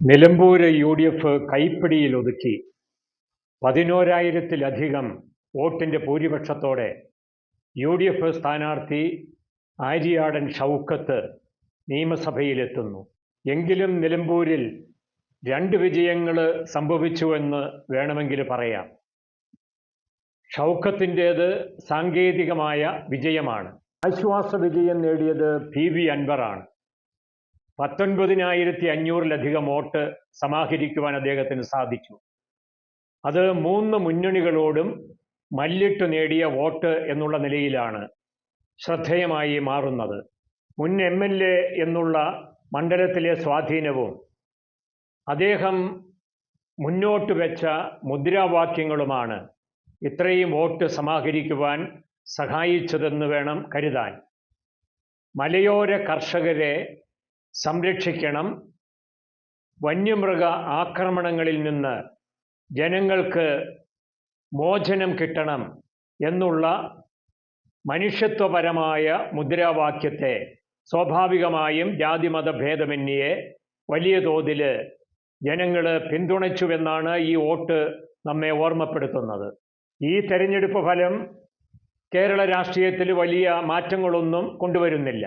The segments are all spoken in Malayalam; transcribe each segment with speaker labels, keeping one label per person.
Speaker 1: നിലമ്പൂര് യു ഡി എഫ് കൈപ്പിടിയിൽ ഒതുക്കി. പതിനോരായിരത്തിലധികം വോട്ടിന്റെ ഭൂരിപക്ഷത്തോടെ യു ഡി എഫ് സ്ഥാനാർത്ഥി ആര്യാടൻ ഷൗക്കത്ത് നിയമസഭയിലെത്തുന്നു. എങ്കിലും നിലമ്പൂരിൽ രണ്ട് വിജയങ്ങൾ സംഭവിച്ചുവെന്ന് വേണമെങ്കിൽ പറയാം. ഷൗക്കത്തിന്റേത് സാങ്കേതികമായ വിജയമാണ്. ആശ്വാസ വിജയം നേടിയത് പി വി അൻവറാണ്. പത്തൊൻപതിനായിരത്തി അഞ്ഞൂറിലധികം വോട്ട് സമാഹരിക്കുവാൻ അദ്ദേഹത്തിന് സാധിച്ചു. അത് മൂന്ന് മുന്നണികളോടും മല്ലിട്ട് നേടിയ വോട്ട് എന്നുള്ള നിലയിലാണ് ശ്രദ്ധേയമായി മാറുന്നത്. മുൻ എം എൽ എ എന്നുള്ള മണ്ഡലത്തിലെ സ്വാധീനവും അദ്ദേഹം മുന്നോട്ട് വെച്ച മുദ്രാവാക്യങ്ങളുമാണ് ഇത്രയും വോട്ട് സമാഹരിക്കുവാൻ സഹായിച്ചതെന്ന് വേണം കരുതാൻ. മലയോര കർഷകരെ സംരക്ഷിക്കണം. വന്യമൃഗ ആക്രമണങ്ങളിൽ നിന്ന് ജനങ്ങൾക്ക് മോചനം കിട്ടണം എന്നുള്ള മനുഷ്യത്വപരമായ മുദ്രാവാക്യത്തെ സ്വാഭാവികമായും ജാതിമത ഭേദമന്യേ വലിയ തോതിൽ ജനങ്ങൾ പിന്തുണച്ചുവെന്നാണ് ഈ വോട്ട് നമ്മെ ഓർമ്മപ്പെടുത്തുന്നത്. ഈ തെരഞ്ഞെടുപ്പ് ഫലം കേരള രാഷ്ട്രീയത്തിൽ വലിയ മാറ്റങ്ങളൊന്നും കൊണ്ടുവരുന്നില്ല.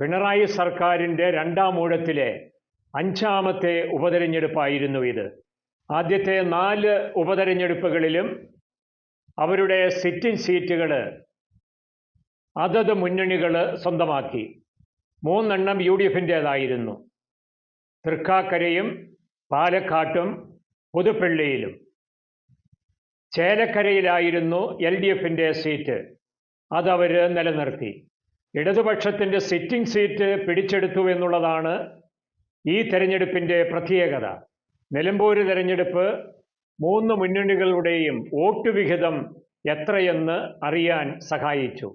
Speaker 1: പിണറായി സർക്കാരിന്റെ രണ്ടാം ഊഴത്തിലെ അഞ്ചാമത്തെ ഉപതെരഞ്ഞെടുപ്പായിരുന്നു ഇത്. ആദ്യത്തെ നാല് ഉപതെരഞ്ഞെടുപ്പുകളിലും അവരുടെ സിറ്റിംഗ് സീറ്റുകൾ അതത് മുന്നണികൾ സ്വന്തമാക്കി. മൂന്നെണ്ണം യു ഡി എഫിന്റേതായിരുന്നു തൃക്കാക്കരയും പാലക്കാട്ടും പുതുപ്പള്ളിയിലും. ചേലക്കരയിലായിരുന്നു എൽ ഡി എഫിന്റെ സീറ്റ്. അതവർ നിലനിർത്തി. ഇടതുപക്ഷത്തിന്റെ സിറ്റിംഗ് സീറ്റ് പിടിച്ചെടുത്തു എന്നുള്ളതാണ് ഈ തെരഞ്ഞെടുപ്പിന്റെ പ്രത്യേകത. നിലമ്പൂര് തെരഞ്ഞെടുപ്പ് മൂന്ന് മുന്നണികളുടെയും വോട്ട് വിഹിതം എത്രയെന്ന് അറിയാൻ സഹായിച്ചു.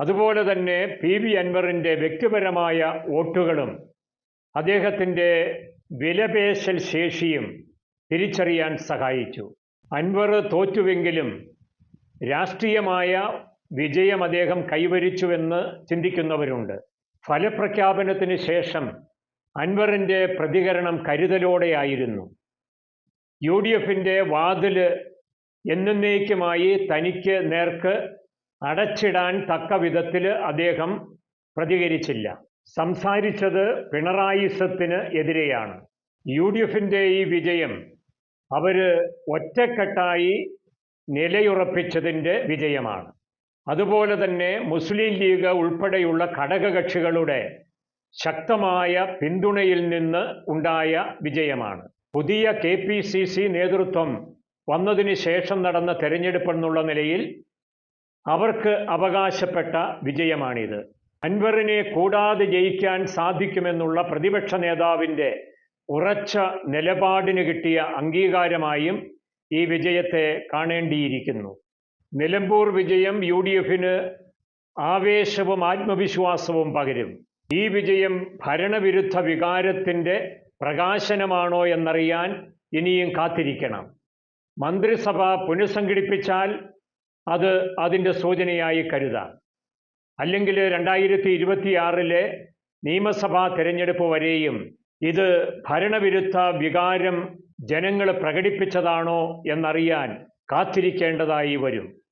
Speaker 1: അതുപോലെ തന്നെ പി വി അൻവറിന്റെ വ്യക്തിപരമായ വോട്ടുകളും അദ്ദേഹത്തിന്റെ വിലപേശൽ ശേഷിയും തിരിച്ചറിയാൻ സഹായിച്ചു. അൻവർ തോറ്റുവെങ്കിലും രാഷ്ട്രീയമായ വിജയം അദ്ദേഹം കൈവരിച്ചുവെന്ന് ചിന്തിക്കുന്നവരുണ്ട്. ഫലപ്രഖ്യാപനത്തിന് ശേഷം അൻവറിന്റെ പ്രതികരണം കരുതലോടെയായിരുന്നു. യു ഡി എഫിന്റെ വാതിൽ എന്നേക്കുമായി തനിക്ക് നേർക്ക് അടച്ചിടാൻ തക്ക വിധത്തിൽ അദ്ദേഹം പ്രതികരിച്ചില്ല. സംസാരിച്ചത് പിണറായിസത്തിന് എതിരെയാണ്. യു ഡി എഫിന്റെ ഈ വിജയം അവർ ഒറ്റക്കെട്ടായി നിലയുറപ്പിച്ചതിന്റെ വിജയമാണ്. അതുപോലെ തന്നെ മുസ്ലിം ലീഗ് ഉൾപ്പെടെയുള്ള ഘടകകക്ഷികളുടെ ശക്തമായ പിന്തുണയിൽ നിന്ന് ഉണ്ടായ വിജയമാണ്. പുതിയ കെ പി സി സി നേതൃത്വം വന്നതിന് ശേഷം നടന്ന തെരഞ്ഞെടുപ്പെന്നുള്ള നിലയിൽ അവർക്ക് അവകാശപ്പെട്ട വിജയമാണിത്. അൻവറിനെ കൂടാതെ ജയിക്കാൻ സാധിക്കുമെന്നുള്ള പ്രതിപക്ഷ നേതാവിന്റെ ഉറച്ച നിലപാടിന് കിട്ടിയ അംഗീകാരമായും ഈ വിജയത്തെ കാണേണ്ടിയിരിക്കുന്നു. നിലമ്പൂർ വിജയം യു ഡി എഫിന് ആവേശവും ആത്മവിശ്വാസവും പകരും. ഈ വിജയം ഭരണവിരുദ്ധ വികാരത്തിന്റെ പ്രകാശനമാണോ എന്നറിയാൻ ഇനിയും കാത്തിരിക്കണം. മന്ത്രിസഭ പുനഃസംഘടിപ്പിച്ചാൽ അത് അതിന്റെ സൂചനയായി കരുതാം. അല്ലെങ്കിൽ രണ്ടായിരത്തി ഇരുപത്തിയാറിലെ നിയമസഭാ തിരഞ്ഞെടുപ്പ് വരെയും ഇത് ഭരണവിരുദ്ധ വികാരം ജനങ്ങൾ പ്രകടിപ്പിച്ചതാണോ എന്നറിയാൻ കാത്തിരിക്കേണ്ടതായി വരും.